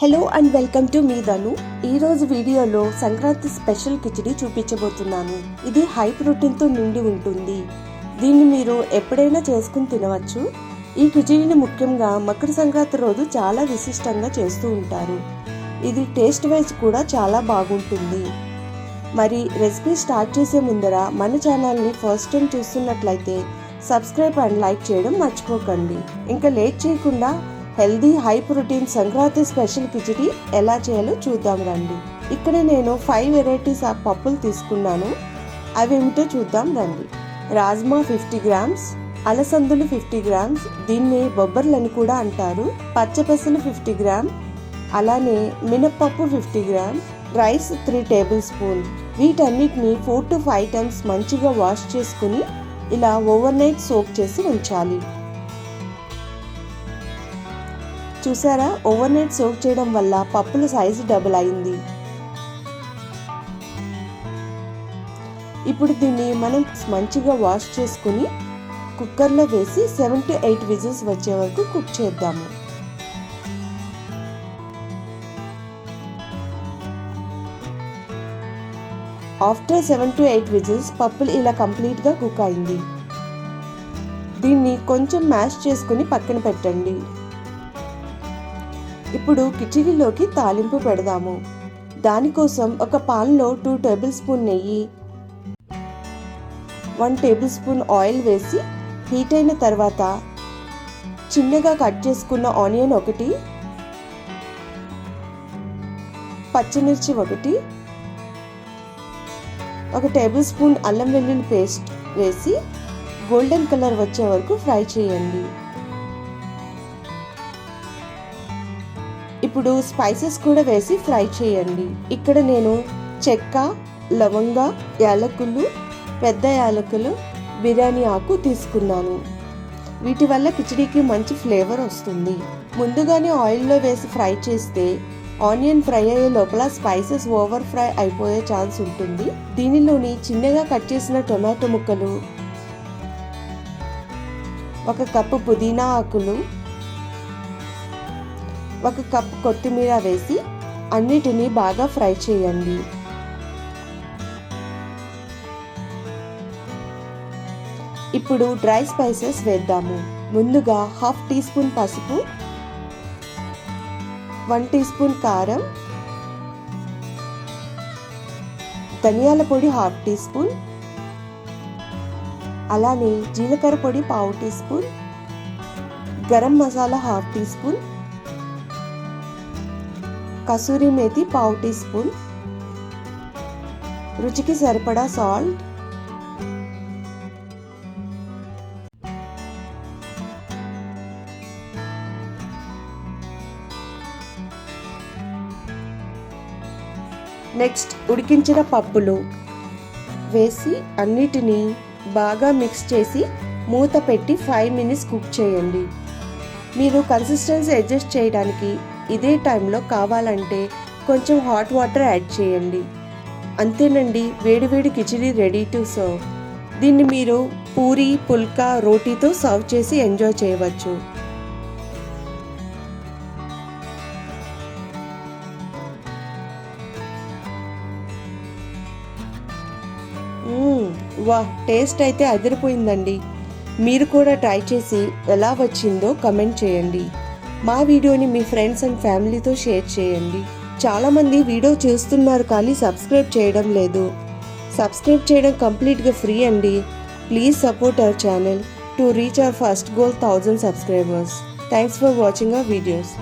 Hello and welcome to మీ ధను ఈ రోజు వీడియోలో సంక్రాంతి స్పెషల్ కిచిడి చూపించబోతున్నాను. ఇది హై ప్రోటీన్తో నిండి ఉంటుంది. దీన్ని మీరు ఎప్పుడైనా చేసుకుని తినవచ్చు. ఈ కిచిడిని ముఖ్యంగా మకర సంక్రాంతి రోజు చాలా విశిష్టంగా చేస్తూ ఉంటారు. ఇది టేస్ట్ వైజ్ కూడా చాలా బాగుంటుంది. మరి రెసిపీ స్టార్ట్ చేసే ముందర మన ఛానల్ని ఫస్ట్ టైం చూస్తున్నట్లయితే సబ్స్క్రైబ్ అండ్ లైక్ చేయడం మర్చిపోకండి. ఇంకా లేట్ చేయకుండా healthy high protein Sankranti special khichdi ఎలా చేయాలో చూద్దాం రండి. ఇక్కడ నేను ఫైవ్ వెరైటీస్ ఆఫ్ పప్పులు తీసుకున్నాను. అవి చూద్దాం రండి. రాజ్మా ఫిఫ్టీ గ్రామ్స్ అలసందులు ఫిఫ్టీ గ్రామ్స్ దీన్ని బొబ్బర్లని కూడా అంటారు. పచ్చపెసలు ఫిఫ్టీ గ్రామ్ అలానే మినప్పప్పు fifty grams rice three tablespoon వీటన్నిటిని ఫోర్ టు ఫైవ్ టైమ్స్ మంచిగా వాష్ చేసుకుని ఇలా ఓవర్ నైట్ సోక్ చేసి ఉంచాలి. చూసారా? ఓవర్ నైట్ సోక్ చేయడం వల్ల పప్పుల సైజు డబుల్ అయింది. ఇప్పుడు దీన్ని మనం మంచిగా వాష్ చేసుకుని కుక్కర్లో వేసి సెవెన్ టు ఎయిట్ విజిల్స్ వచ్చే వరకు కుక్ చేద్దాము. After seven to eight whistles పప్పులు ఇలా కంప్లీట్గా కుక్ అయింది. దీన్ని కొంచెం మ్యాష్ చేసుకుని పక్కన పెట్టండి. ఇప్పుడు కిచిడిలోకి తాలింపు పెడదాము. దానికోసం ఒక పాన్లో టూ టేబుల్ స్పూన్ నెయ్యి వన్ టేబుల్ స్పూన్ ఆయిల్ వేసి హీట్ అయిన తర్వాత చిన్నగా కట్ చేసుకున్న ఆనియన్ ఒకటి పచ్చిమిర్చి ఒకటి ఒక టేబుల్ స్పూన్ అల్లం వెల్లుల్లి పేస్ట్ వేసి గోల్డెన్ కలర్ వచ్చే వరకు ఫ్రై చేయండి. ఇప్పుడు స్పైసెస్ కూడా వేసి ఫ్రై చేయండి. ఇక్కడ నేను చెక్క లవంగ యాలకులు పెద్ద యాలకులు బిర్యానీ ఆకు తీసుకున్నాను. వీటి వల్ల కిచడీకి మంచి ఫ్లేవర్ వస్తుంది. ముందుగానే ఆయిల్లో వేసి ఫ్రై చేస్తే ఆనియన్ ఫ్రై అయ్యే లోపల స్పైసెస్ ఓవర్ ఫ్రై అయిపోయే ఛాన్స్ ఉంటుంది. దీనిలోని చిన్నగా కట్ చేసిన టొమాటో ముక్కలు ఒక కప్పు పుదీనా ఆకులు ఒక కప్ కొత్తిమీర వేసి అన్నిటినీ బాగా ఫ్రై చేయండి. ఇప్పుడు డ్రై స్పైసెస్ వేద్దాము. ముందుగా హాఫ్ టీ స్పూన్ పసుపు వన్ టీ స్పూన్ కారం ధనియాల పొడి హాఫ్ టీ స్పూన్ అలానే జీలకర్ర పొడి పావు teaspoon garam masala half teaspoon kasuri methi పావు టీ స్పూన్. రుచికి సరిపడా సాల్ట్. నెక్స్ట్ ఉడికించిన పప్పులు వేసి అన్నిటినీ బాగా మిక్స్ చేసి మూత పెట్టి ఫైవ్ మినిట్స్ కుక్ చేయండి. మీరు కన్సిస్టెన్సీ అడ్జస్ట్ చేయడానికి ఇదే టైంలో కావాలంటే కొంచెం హాట్ వాటర్ యాడ్ చేయండి. అంతేనండి వేడివేడి కిచిడి రెడీ టు సర్వ్ దీన్ని మీరు పూరి పుల్కా రోటీతో సర్వ్ చేసి ఎంజాయ్ చేయవచ్చు. వా టేస్ట్ అయితే అదిరిపోయిందండి. మీరు కూడా ట్రై చేసి ఎలా వచ్చిందో కమెంట్ చేయండి. మా వీడియోని మీ ఫ్రెండ్స్ అండ్ ఫ్యామిలీతో షేర్ చేయండి. చాలామంది వీడియో చూస్తున్నారు కానీ సబ్స్క్రైబ్ చేయడం లేదు. సబ్స్క్రైబ్ చేయడం కంప్లీట్గా ఫ్రీ అండి. Please support our channel to reach our first goal thousand subscribers thanks for watching our videos